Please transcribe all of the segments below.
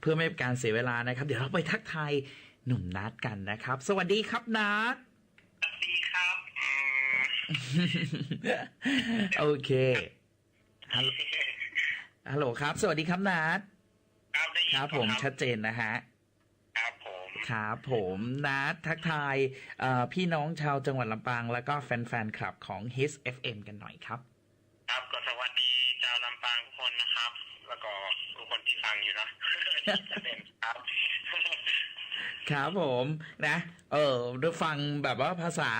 เพื่อไม่เป็นการเสียเวลานะครับ เดี๋ยวเราไปทักทายหนุ่มนัดกันนะครับ สวัสดีครับนัดสวัสดีครับอืมโอเคฮัลโหลฮัลโหลครับ สวัสดีครับนัดครับได้ยินครับผมชัดเจนนะฮะครับผมครับผมนัดทักทายเอ่อพี่น้องชาวจังหวัดลำปาง แล้วก็แฟนๆคลับของ His FM กันหน่อยครับครับก็สวัสดีชาว ลำปางทุกคนนะครับ แล้วก็ทุกคนที่ฟังอยู่นะจะเป็นครับครับผมนะ เออได้ฟังแบบว่าภาษา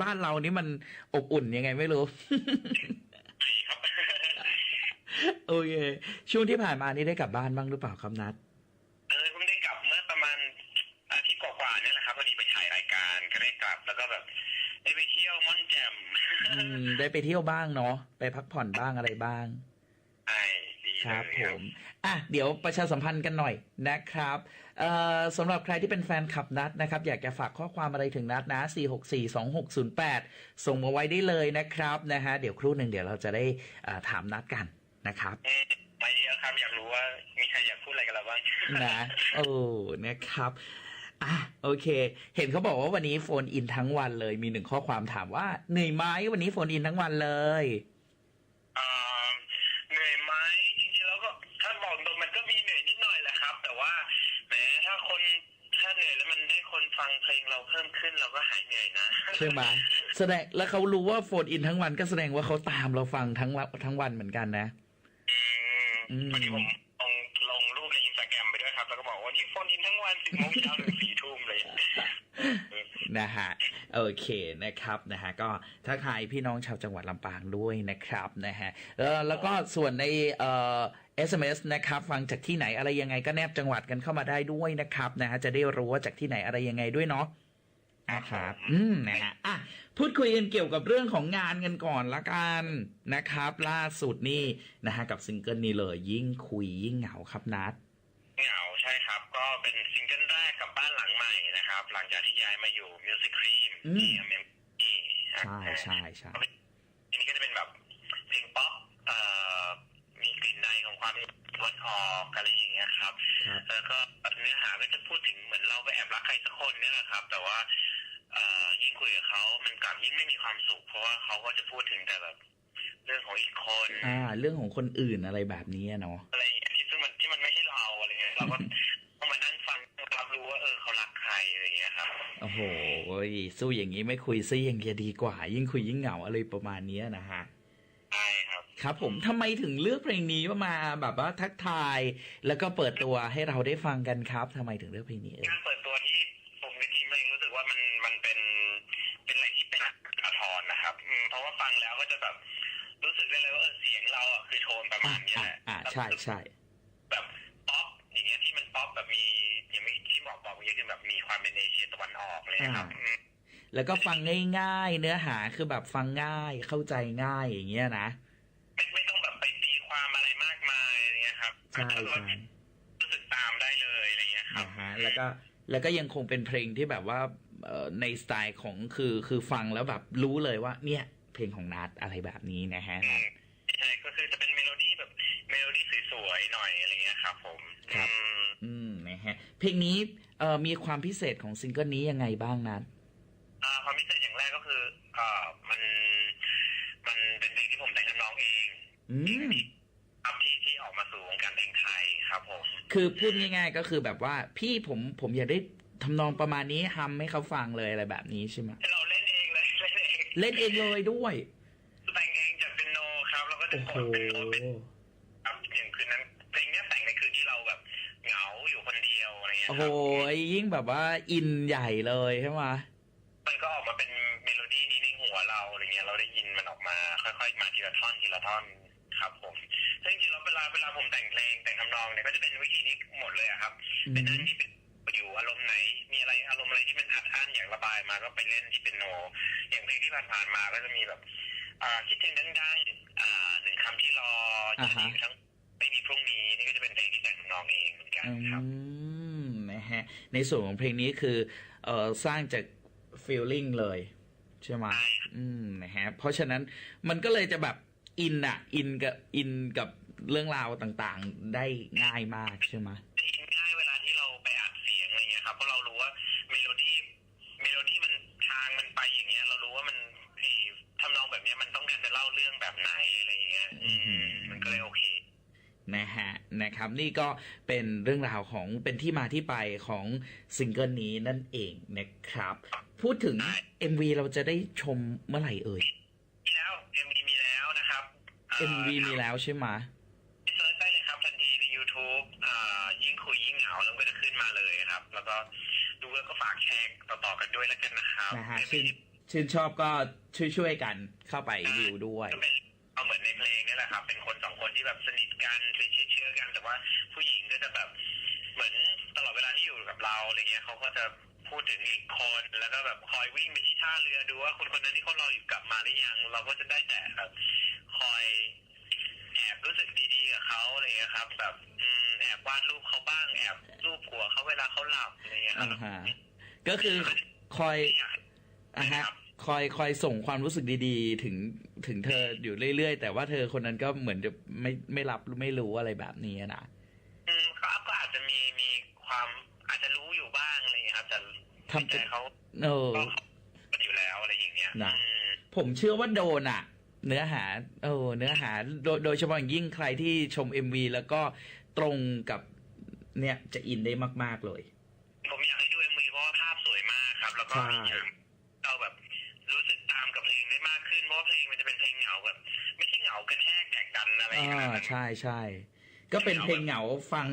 บ้านเรานี่มันอบอุ่นยังไงไม่รู้ดีครับโอเคช่วงที่ผ่านมานี่ได้กลับบ้านบ้างหรือเปล่าครับนัด พอดีไปถ่ายรายการก็ได้กลับ แล้วก็แบบได้ไปเที่ยวม่อนแจ่มอืมได้ไปเที่ยวบ้างเนาะไปพักผ่อนบ้างอะไรบ้างใช่ดีคเลยรับผมอะเดี๋ยวประชาสัมพันธ์กันหน่อยนะครับเอ่อสำหรับใครที่เป็นแฟนคลับนัดนะครับ อยากจะฝากข้อความอะไรถึงนัดนะ 4642608 ส่งมาไว้ได้เลยนะครับนะฮะเดี๋ยวครู่หนึ่งเดี๋ยวเราจะได้เอ่อถามนัดกันนะครับเออไปเยอะครับอยากรู้ว่ามีใครอยากพูดอะไรกับเราบ้างนะโอ้นะครับ อะโอเค เห็นเขาบอกว่าวันนี้โฟนอินทั้งวันเลย มีหนึ่งข้อความถามว่าเหนื่อยไหมวันนี้โฟนอินทั้งวันเลยเอ่อเหนื่อยไหมจริงๆแล้วก็ถ้าบอกตรงมันก็มีเหนื่อยนิดหน่อยแหละครับ แต่ว่าแหมถ้าคนถ้าเหนื่อยแล้วมันได้คนฟังเพลงเราเพิ่มขึ้นเราก็หายเหนื่อยนะใช่ไหมแสดงแล้วเขารู้ว่าโฟนอินทั้งวันก็แสดงว่าเขาตามเราฟังทั้งละทั้งวันเหมือนกันนะ อืมอืมพอดีผม โมงเช้าถึงสี่ทุ่มเลยนะฮะโอเคนะครับนะฮะก็ทักทายพี่น้องชาวจังหวัดลำปางด้วยนะครับนะฮะเออแล้วก็ส่วนในเอ่อ SMS นะครับฟังจากที่ไหนอะไรยังไงก็แนบจังหวัดกันเข้ามาได้ด้วยนะครับนะฮะจะได้รู้ว่าจากที่ไหนอะไรยังไงด้วยเนาะอะครับ อืมนะฮะอะพูดคุยกันเกี่ยวกับเรื่องของงานกันก่อนละกันนะครับ ล่าสุดนี่นะฮะกับซิงเกิลนี้เลยยิ่งคุยยิ่งเหงาครับนัดเหงา ใช่ครับ ก็เป็นซิงเกิลแรกกับบ้านหลังใหม่นะครับ หลังจากที่ย้ายมาอยู่มิวสิครีมอืม ที่อเมริกาใช่ใช่ใช่ทีนี้ก็จะเป็นแบบเพลงป๊อปเอ่อมีกลิ่นในของความตะวันออกอะไรอย่างเงี้ยครับ ครับ แล้วก็เนื้อหาก็จะพูดถึงเหมือนเราไปแอบรักใครสักคนเนี่ยแหละครับ แต่ว่าเอ่อยิ่งคุยกับเขามันกลับยิ่งไม่มีความสุข เพราะว่าเขาก็จะพูดถึงแต่แบบเรื่องของอีกคน อ่า เรื่องของคนอื่นอะไรแบบนี้อะเนาะ อะไรอย่างเงี้ยที่ซึ่งมันที่มันไม่ใช่เราอะไรเงี้ยเราก็ต้องมานั่งฟังรับรู้ว่าเอ อเขารักใครอะไรเงี้ยครับโอ้โหสู้อย่างนี้ไม่คุยซิอย่างเดียวดีกว่า ยิ่งคุยยิ่งเหงาอะไรประมาณเนี้ยนะฮะใช่ครับ ครับผมทำไมถึงเลือกเพลงนี้มาแบบว่าทักทาย แล้วก็เปิดตัวให้เราได้ฟังกันครับทำไมถึงเลือกเพลงนี้เอ่ยการเปิดตัวที่ผมกับทีมเองรู้สึกว่ามันมันเป็นเป็นอะไรที่เป็นอาทรนะครับอืมเพราะว่าฟังแล้วก็จะแบบรู้สึกได้เลยว่าเออเสียงเราอะคือโทนประอ่ามาณเนี้ยอ่าแหละอ่าใช่ใช่แบบป๊อปอย่างเงี้ยที่มันป๊อปแบบมีอย่าง ที่บอกบอกเมื่อกี้คือแบบมีความเป็นเอเชียตะวันออกเลยครับอืมแล้วก็ฟังง่ายๆ เนื้อหาคือแบบฟังง่ายเข้าใจง่ายอย่างเงี้ยนะไม่ไม่ต้องแบบไปตีความอะไรมากมายอะไรเงี้ยครับใช่ใช่รู้สึกตามได้เลยอะไรเงี้ยครับนะฮะแล้วก็แล้วก็ยังคงเป็นเพลงที่แบบว่าเอ่อในสไตล์ของคือคือฟังแล้วแบบรู้เลยว่า เนี่ย เพลงของนัดอะไรแบบนี้นะฮะอืมใช่ก็คือจะเป็นเมโลดี้แบบเมโลดี้สวยๆหน่อยอะไรเงี้ยครับผมครับ อืมอืมนะฮะเพลงนี้เอ่อมีความพิเศษของซิงเกิลนี้ยังไงบ้างนัดอ่าความพิเศษอย่างแรกก็คืออ่ามันมันเป็นเพลงที่ผมแต่งทำนองเองอืมครับที่ที่ออกมาสู่วงการเพลงไทยครับผม คือพูดง่ายๆก็คือแบบว่าพี่ผมผมอยากได้ทำนองประมาณนี้ทำให้เขาฟังเลยอะไรแบบนี้ใช่ไหมเราเล่นเองเลยเล่นเองเล่นเองเลยด้วยแต่งเองจากเป็นโนครับแล้วก็จะโอ้กโหดเป็นโนตเป็น งี้ยโอ้คโหรับยิ่งแบบว่าอินใหญ่เลยใช่ไหมมันก็ออกมาเป็นเมโลดี้นี้ในหัวเราอะไรเงี้ยเราได้ยินมันออกมาค่อยๆมาทีละท่อนทีละท่อนครับผมซึ่งจริงๆแล้วเวลาเวลาผมแต่งเพลงแต่งทำนองเนี่ยก็จะเป็นวิธีนี้หมดเลยอะครับอืเป็นมนั่งที่เป็นอยู่อารมณ์ไหน มีอะไรอารมณ์อะไรที่มันอัดอั้นอยากระบายมาก็ไปเล่นที่เป็นโน อย่างเพลงที่ผ่านๆมาก็จะมีแบบอ่าคิดถึงดังๆอ่าหนึ่งคำที่รอจะมีอยู่ทั้งไม่มีพรุ่งนี้นี่ก็จะเป็นเพลงที่แต่งทำนองเองเหมือนกันอืครับมนะฮะ ในส่วนของเพลงนี้คือเออสร้างจาก feeling เลย ใช่ไหมอืมนะฮะเพราะฉะนั้นมันก็เลยจะแบบอินอะอินกับอินกับเรื่องราวต่างๆได้ง่ายมากใช่ไหมได้ยินง่ายเวลาที่เราไปอัดเสียงอะไรเงี้ยครับเพราะเรารู้ว่าเมโลดี้เมโลดี้มันทางมันไปอย่างเงี้ย เรารู้ว่ามันทำนองแบบเนี้ยมันต้องการจะเล่าเรื่องแบบไหน นะฮะนะครับ นี่ก็เป็นเรื่องราวของเป็นที่มาที่ไปของซิงเกิลนี้นั่นเองนะครับ พูดถึง MV เราจะได้ชมเมื่อไหร่เอ่ยมีแล้ว MV มีแล้วนะครับอ่า MV มีแล้วใช่ไหมเซิร์ชได้เลยครับทันทีใน YouTube อ่ายิ่งคุยยิ่งเหงาแล้วก็จะขึ้นมาเลยครับ แล้วก็ดูแล้วก็ฝากแชร์ต่อๆกันด้วยแล้วกันนะครับนะฮะ MV ชื่นชื่นชอบก็ช่วยๆกันเข้าไปวิวด้วย ในเพลงนี่แหละครับ เป็นคนสองคนที่แบบสนิทกันเป็นเชื่อกัน แต่ว่าผู้หญิงก็จะแบบเหมือนตลอดเวลาที่อยู่กับเราอะไรเงี้ยเขาก็จะพูดถึงอีกคนแล้วก็แบบคอยวิ่งไปที่ท่าเรือดูว่าคนคนนั้นที่เขารออยู่กลับมาหรือยัง เราก็จะได้แต่แบบคอยแอบรู้สึกดีๆกับเขาอะไรเงี้ยครับ แบบอืมแอบวาดรูปเขาบ้างแอบรูปหัวเขาเวลาเขาหลับอะไรเงี้ยอ่าก็คือคอยอะฮะ คอยคอยส่งความรู้สึกดีๆ ถึงถึงเธออยู่เรื่อยๆ แต่ว่าเธอคนนั้นก็เหมือนจะไม่ไม่รับไม่รู้อะไรแบบนี้นะอืมเขาก็อาจจะมีมีความอาจจะรู้อยู่บ้างอะไรเงี้ยครับแต่ทำใจเป็นเขาเออก็อยู่แล้วอะไรอย่างเงี้ยนะอืมผมเชื่อว่าโดนอะเนื้อหาเออเนื้อหาโดยโดยเฉพาะอย่างยิ่งใครที่ชม MV แล้วก็ตรงกับเนี่ยจะอินได้มาก ๆเลย ผมอยากให้ดูเอ็มวีเพราะว่าภาพสวยมากครับ แล้วก็ใช่อีกอย่าง ได้มากขึ้นเพราะว่าเพลงมันจะเป็นเพลงเหงาแบบไม่ใช่เหงากระแทกแดกดันอะไรอย่างอ่าเงี้ยใช่ใช่ก็เป็นเพลงเหงาฟัง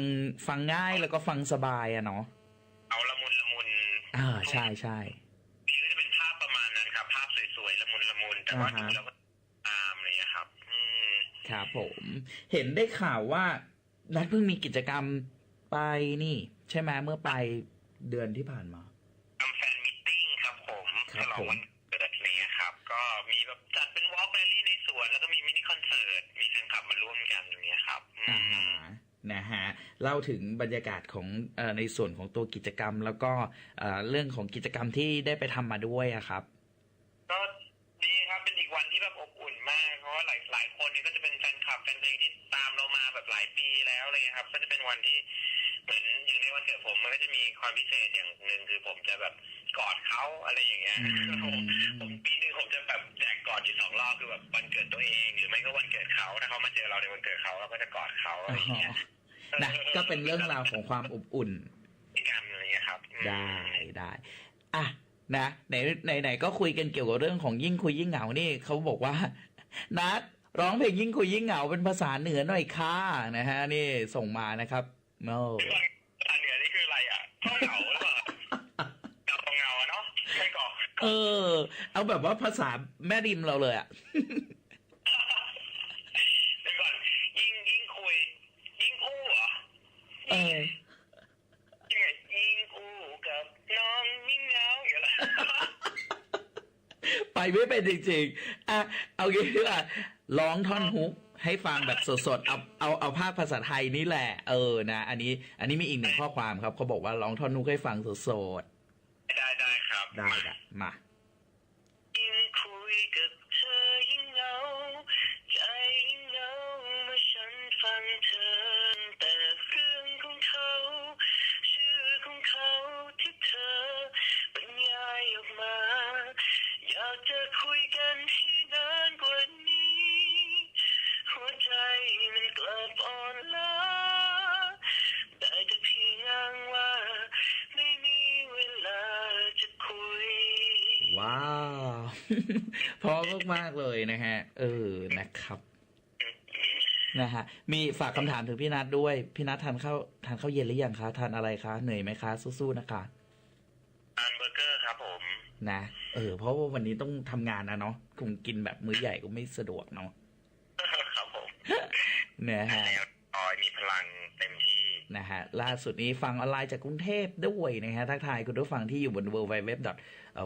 ฟังง่ายแล้วก็ฟังสบายอะเนาะเอาละมุนละมุนอ่าใช่ใช่นี่ก็จะเป็นภาพประมาณนั้นครับ ภาพสวยๆละมุนละมุนแต่ว่าอ่าฮะดูแล้วก็ตามอะไรอย่างเงี้ยครับ อืมครับผม เห็นได้ข่าวว่านัดเพิ่งมีกิจกรรมไปนี่ ใช่ไหมเมื่อปลายเดือนที่ผ่านมาทำแฟนมิทติ้งครับผมครัฉบลองผมวัน อือ่ามนะฮะเล่าถึงบรรยากาศของเออในส่วนของตัวกิจกรรม แล้วก็เอ่อเรื่องของกิจกรรมที่ได้ไปทำมาด้วยอะครับ ก็ดีครับเป็นอีกวันที่แบบอบอุ่นมาก เพราะว่าหลายหลายคนนี่ก็จะเป็นแฟนคลับแฟนเพลงที่ตามเรามาแบบหลายปีแล้วอะไรเงี้ยครับ ก็จะเป็นวันที่เหมือนอย่างในวันเกิดผมมันก็จะมีความพิเศษอย่างหนึ่งคือผมจะแบบกอดเขาอะไรอย่างเงี้ยอืมผมผมปีหนึง ผมจะแบบแจกกอดอยู่สองรอบคือแบบวันเกิดตัวเอง หรือไม่ก็วันเกิดเขาถ้าเขามาเจอเราในวันเกิดเขาเราก็จะกอดเขาอะไรอย่างเงี้ยนะก็เป็นเรื่องราวของความอบอุ่นกันอะไรเงี้ยครับอืมได้ได้อะนะไหนไหนไหนก็คุยกันเกี่ยวกับเรื่องของยิ่งคุยยิ่งเหงานี่เขาบอกว่านัดร้องเพลงยิ่งคุยยิ่งเหงาเป็นภาษาเหนือหน่อยค่ะนะฮะ นี่ส่งมานะครับโมภาษาเหนือนี่คืออะไรอะก็เหงาหรือเปล่าเหงาเหงาๆอะเนาะไม่ก่อ เออ เอาแบบว่าภาษาแม่ริมเราเลยอะเดี๋ยวก่อนยิ่งยิ่งคุย ยิ่งอู้เหรอเออยังไงยิ่งอู้กับน้องยิ่งเหงาอย่างไรไปไม่เป็นจริงๆอะเอางี้ดีกว่าร้องท่อนฮุกให้ฟังแบบสดๆ เอาเอาเอาภาคภาษาไทยนี่แหละ เออนะ อันนี้ อันนี้มีอีกหนึ่งข้อความครับเขาบอกว่าร้องท่อนฮุกให้ฟังสดได้ได้ครับๆได้ละ มา ว้าวเพราะมากๆเลยนะฮะ เออนะครับนะฮะมีฝากคำถามถึงพี่นัทด้วย พี่นัททานข้าวทานข้าวเย็นหรือยังคะทานอะไรคะเหนื่อยไหมคะ สู้ๆนะคะทานเบอร์เกอร์ครับผมนะเออเพราะว่าวันนี้ต้องทำงานนะเนาะคงกินแบบมื้อใหญ่ก็ไม่สะดวกเนาะครับผมนะฮะ แล้วออยมีพลังเต็มที่ นะฮะล่าสุดนี้ฟังออนไลน์จากกรุงเทพด้วยนะฮะทักทายคุณผู้ฟังที่อยู่บน w w w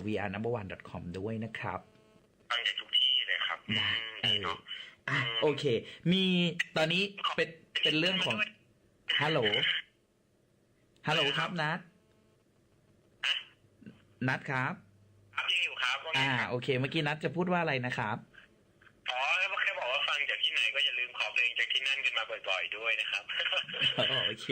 v r n u m b e r o n e c o m ด้วยนะครับฟังจากทุกที่เลยครับนะอืมเออเนาะอะโอเค มีตอนนี้เป็นเป็นเรื่องของฮัลโหลฮัลโหลครับนัดนัดครับครับยังอยู่ครับว่าไงอ่าครับโอเค เมื่อกี้นัดจะพูดว่าอะไรนะครับ อ๋อแค่บอกว่าฟังจากที่ไหนก็อย่าลืมขอเพลงจากที่นั่นกันมานะครับโอเค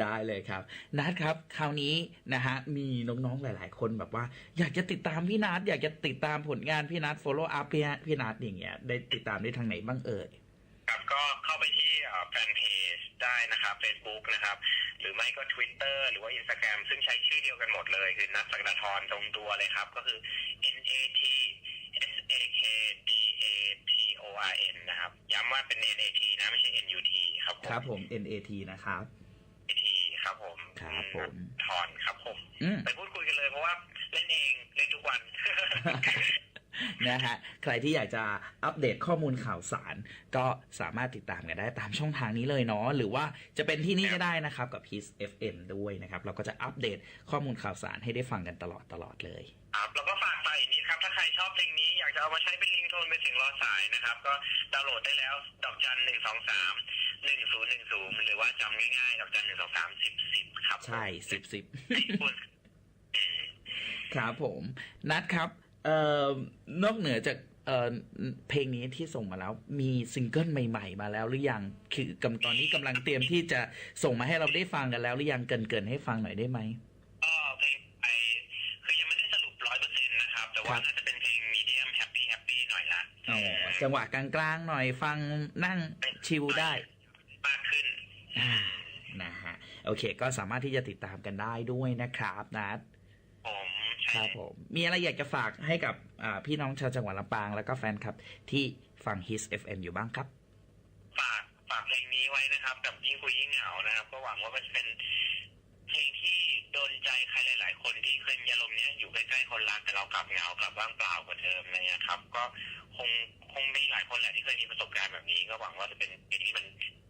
ได้เลยครับนัดครับ คราวนี้นะฮะมีน้องๆหลาย ๆ คนแบบว่า อยากจะติดตามพี่นัดอยากจะติดตามผลงานพี่นัด follow up พี่นัทพี่นัดอย่างเงี้ยได้ติดตามได้ทางไหนบ้างเอ่ยครับก็เข้าไปที่แฟนเพจได้นะครับ Facebook นะครับ หรือไม่ก็ Twitter หรือว่า Instagram ซึ่งใช้ชื่อเดียวกันหมดเลยคือนัทสักดาทรตรงตัวเลยครับ ก็คือ N A T S A K D A T O R N นะครับ ย้ำว่าเป็น N A T นะ ไม่ใช่ N U T ครับผมครับผม NAT นะครับ A T ครับผมครับผมทอนครับผมอืมไปพูดคุยกันเลยเพราะว่าเล่นเองเล่นทุกวันนะฮะใครที่อยากจะอัปเดตข้อมูลข่าวสาร ก็สามารถติดตามกันได้ตามช่องทางนี้เลยเนาะหรือว่าจะเป็นที่นี่ก็ได้นะครับกับ His FM ด้วยนะครับ เราก็จะอัปเดตข้อมูลข่าวสารให้ได้ฟังกันตลอดตลอดเลยครับแล้วก็ฝากไปอีก นิดครับ ถ้าใครชอบเพลงนี้อยากจะเอามาใช้เป็นลิงโทนเป็นเสียงรอสายนะครับ ก็ดาวน์โหลดได้แล้ว ดอกจันหนึ่งสองสามหนึ่งศูนย์หนึ่งศูนย์หรือว่าจำง่ายๆ ดอกจันหนึ่งสองสามสิบสิบครับ ใช่สิบสิบคุณครับผม นัดครับ เอ่อนอกเหนือจากเอ่อเพลงนี้ที่ส่งมาแล้ว มีซิงเกิลใหม่ ๆ มาแล้วหรือยังคือกำตอนนี้กำลังเตรียมที่จะส่งมาให้เราได้ฟังกันแล้วหรือยังเกรินเกินๆให้ฟังหน่อยได้ไหม แต่ว่าครับน่าจะเป็นเพลงมีเดียมแฮปปี้แฮปปี้หน่อยละอ๋อจังหวะกลางๆหน่อยฟังนั่งชิลได้ มากขึ้นอ่านะฮะโอเค ก็สามารถที่จะติดตามกันได้ด้วยนะครับนัดผมคใช่รับผม มีอะไรอยากจะฝากให้กับอ่าพี่น้องชาวจังหวัดลำปาง แล้วก็แฟนคลับ ที่ฟัง His FM อยู่บ้างครับ ฝากฝากเพลงนี้ไว้นะครับ กับยิ่งคุยยิ่งเหงานะครับ ก็หวังว่ามันจะเป็นเพลงที่ โดนใจใครหลาย ๆ คนที่เคยมีอารมณ์เนี้ยอยู่ใกล้ๆคนรักแต่เรากลับเหงากลับว่างเปล่ากว่าเดิมอะไรเงี้ยครับ ก็คงคงมีหลายคนแหละที่เคยมีประสบการณ์แบบนี้ ก็หวังว่าจะเป็นเพลงที่มัน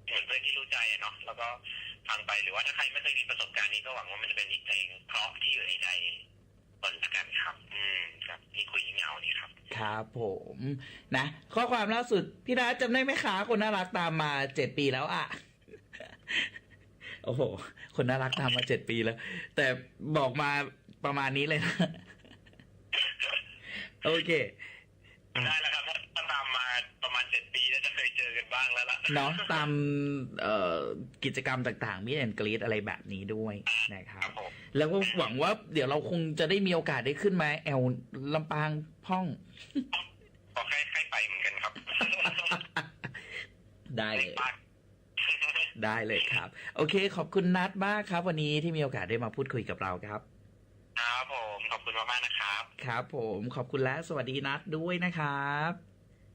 เหมือนเพื่อนที่รู้ใจอะเนาะแล้วก็ฟังไปหรือว่าถ้าใครไม่เคยมีประสบการณ์นี้ก็หวังว่ามันจะเป็นอีกเพลงเพราะที่อยู่ในใจคนละกันครับ อืมครับนี่คุยยิ่งเงานี่ครับ ครับผมนะข้อความล่าสุดพี่นัทจำได้ไหมคะคนน่ารักตามมาเจ็ดปีแล้วอะ โอ้โห คนน่ารักตามมาเจ็ดปีแล้ว แต่บอกมาประมาณนี้เลยนะ โอเคอะได้แล้วครับถ้าถ้าตามมาประมาณเจ็ดปีน่าจะเคยเจอกันบ้างแล้วล่ะเนาะตามเอ่อกิจกรรมต่างๆมิแอนกรีดอะไรแบบนี้ด้วยนะคครัรับบผมแล้วก็หวังว่าเดี๋ยวเราคงจะได้มีโอกาสได้ขึ้นมา แอลลำปางพ่องขอใครใครไปเหมือนกันครับ ได้เลยบ้าน ได้เลยครับ โอเค ขอบคุณนัดมากครับ วันนี้ที่มีโอกาสได้มาพูดคุยกับเราครับ ครับผมขอบคุณมากๆนะครับ ครับผมขอบคุณและสวัสดีนัดด้วยนะครับ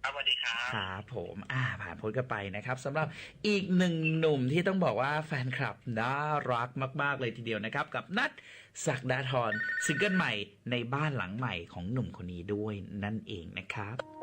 ครับสวัสดีครับครับผมอ่าผ่านพ้นกันไปนะครับสำหรับอีกหนึ่งหนุ่มที่ต้องบอกว่าแฟนคลับน่ารักมาก ๆ เลยทีเดียวนะครับ กับนัดศักดาธรซิงเกิลใหม่ในบ้านหลังใหม่ของหนุ่มคนนี้ด้วยนั่นเองนะครับ